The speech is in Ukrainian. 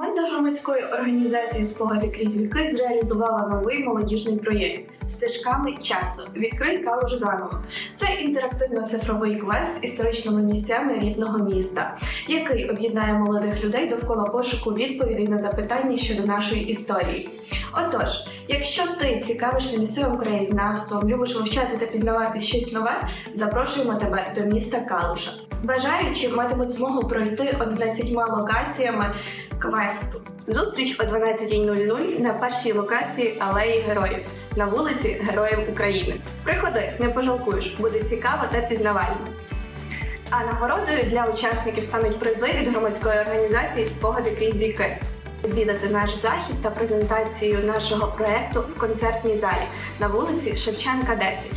Команда громадської організації Спогади крізь віки зреалізувала новий молодіжний проєкт стежками часу. Відкрий калуж заново. Це інтерактивно-цифровий квест історичними місцями рідного міста, який об'єднає молодих людей довкола пошуку відповідей на запитання щодо нашої історії. Отож, якщо ти цікавишся місцевим краєзнавством, любиш вивчати та пізнавати щось нове, запрошуємо тебе до міста Калуша. Бажаючі матимуть змогу пройти 11 локаціями квесту. Зустріч о 12.00 на першій локації Алеї Героїв на вулиці Героїв України. Приходи, не пожалкуєш, буде цікаво та пізнавально. А нагородою для учасників стануть призи від громадської організації Спогади крізь віки. Відвідати наш захід та презентацію нашого проекту в концертній залі на вулиці Шевченка 10.